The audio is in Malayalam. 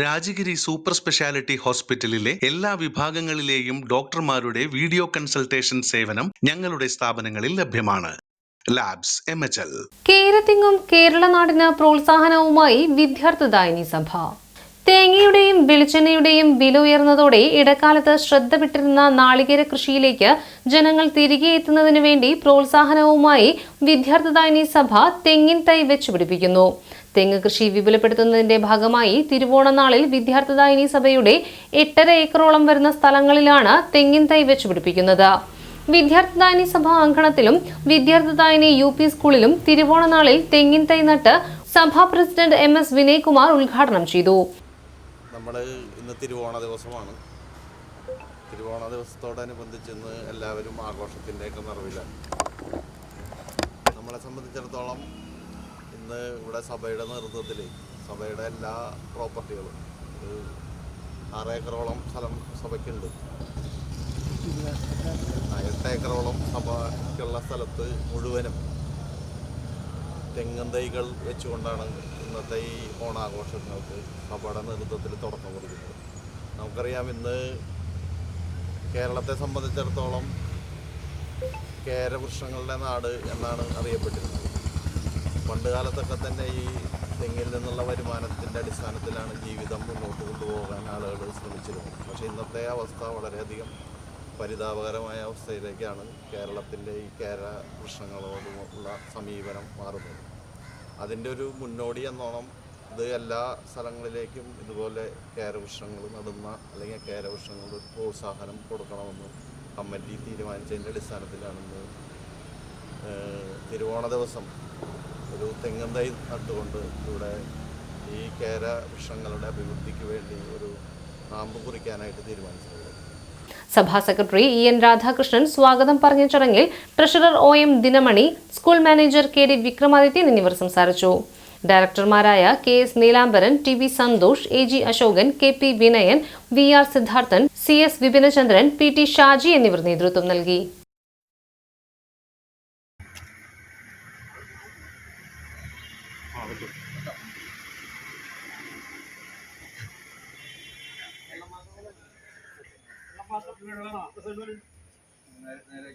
രാജഗിരി സൂപ്പർ സ്പെഷ്യാലിറ്റി ഹോസ്പിറ്റലിലെ എല്ലാ വിഭാഗങ്ങളിലെയും ഡോക്ടർമാരുടെ വീഡിയോ കൺസൾട്ടേഷൻ സേവനം ഞങ്ങളുടെ സ്ഥാപനങ്ങളിൽ ലഭ്യമാണ്. ലാബ്സ് എം എച്ച് കേരള നാടിന് പ്രോത്സാഹനവുമായി വിദ്യാർത്ഥിദായിനി സഭ. തേങ്ങയുടെയും വെളിച്ചെണ്ണയുടെയും വില ഉയർന്നതോടെ ഇടക്കാലത്ത് ശ്രദ്ധ വിട്ടിരുന്ന നാളികേര കൃഷിയിലേക്ക് ജനങ്ങൾ തിരികെ എത്തുന്നതിനു വേണ്ടി പ്രോത്സാഹനവുമായി വിദ്യാർത്ഥിദായിനി സഭ തെങ്ങിൻ തൈ വെച്ചുപിടിപ്പിക്കുന്നു. തെങ്ങ് കൃഷി വിപുലപ്പെടുത്തുന്നതിന്റെ ഭാഗമായി തിരുവോണനാളിൽ വിദ്യാർത്ഥിദായിനി സഭയുടെ എട്ടര ഏക്കറോളം വരുന്ന സ്ഥലങ്ങളിലാണ് തെങ്ങിൻ തൈ വെച്ച് പിടിപ്പിക്കുന്നത് വിദ്യാർത്ഥിദായിനി സഭ അങ്കണത്തിലും വിദ്യാർത്ഥിദായിനി യു പി സ്കൂളിലും തിരുവോണനാളിൽ തെങ്ങിൻ തൈ നട്ട് സഭാ പ്രസിഡന്റ് എം എസ് വിനയ്കുമാർ ഉദ്ഘാടനം ചെയ്തു. നമ്മൾ തിരുവോണ ദിവസമാണ്. തിരുവോണ ദിവസത്തോടനുബന്ധിച്ച് ഇന്ന് എല്ലാവരും ആഘോഷത്തിന്റെയൊക്കെ നിറവിലാണ്. നമ്മളെ സംബന്ധിച്ചിടത്തോളം ഇന്ന് ഇവിടെ സഭയുടെ നേതൃത്വത്തിൽ സഭയുടെ എല്ലാ പ്രോപ്പർട്ടികളും ഒരു ആറ് ഏക്കറോളം സ്ഥലം സഭയ്ക്കുണ്ട്. ആ, എട്ട് ഏക്കറോളം സഭയ്ക്കുള്ള സ്ഥലത്ത് മുഴുവനും തെങ്ങൻ തൈകൾ വെച്ചുകൊണ്ടാണ് ഇന്നത്തെ ഈ ഓണാഘോഷങ്ങൾക്ക് സഭയുടെ നേതൃത്വത്തിൽ തുടക്കം കൊടുക്കുന്നത് നമുക്കറിയാം ഇന്ന് കേരളത്തെ സംബന്ധിച്ചിടത്തോളം കേരവൃക്ഷങ്ങളുടെ നാട് എന്നാണ് അറിയപ്പെട്ടിരുന്നത്. പണ്ട് കാലത്തൊക്കെ തന്നെ ഈ തെങ്ങിൽ നിന്നുള്ള വരുമാനത്തിന്റെ അടിസ്ഥാനത്തിലാണ് ജീവിതം മുന്നോട്ട് കൊണ്ടുപോകാൻ ആളുകൾ ശ്രമിച്ചിരുന്നത്. പക്ഷേ ഇന്നത്തെ അവസ്ഥ വളരെയധികം പരിതാപകരമായ അവസ്ഥയിലേക്കാണ് കേരളത്തിന്റെ ഈ കേര പ്രശ്നങ്ങളോടുമുള്ള സമീപനം മാറുന്നത്. അതിന്റെ ഒരു മുന്നോടി എന്നോണം ഇത് എല്ലാ സ്ഥലങ്ങളിലേക്കും ഇതുപോലെ കേരവൃക്ഷങ്ങൾ നടുന്ന അല്ലെങ്കിൽ കേരവൃക്ഷങ്ങളുടെ പ്രോത്സാഹനം കൊടുക്കണമെന്ന് കമ്മിറ്റി തീരുമാനിച്ചതിന്റെ അടിസ്ഥാനത്തിലാണെന്ന് തിരുവോണ ദിവസം ഒരു തെങ്ങൻ തൈ നട്ടുകൊണ്ട് ഇവിടെ ഈ കേര വൃക്ഷങ്ങളുടെ അഭിവൃദ്ധിക്ക് വേണ്ടി ഒരു നാമ്പ് കുറിക്കാനായിട്ട് തീരുമാനിച്ചിട്ടുണ്ട്. സഭാ സെക്രട്ടറി ഇ എൻ രാധാകൃഷ്ണൻ സ്വാഗതം പറഞ്ഞ ചടങ്ങിൽ treasurer O M Dinamani school manager K D Vikramadithyan എന്നിവർ സംസാരിച്ചു. ഡയറക്ടർമാരായ K S Neelambaran T V Santhosh A G Ashokan K P Vinayan V R Sidharthan C S Vipinachandran P T Shaji എന്നിവർ നേതൃത്വം നൽകി. നേരെ നേരെ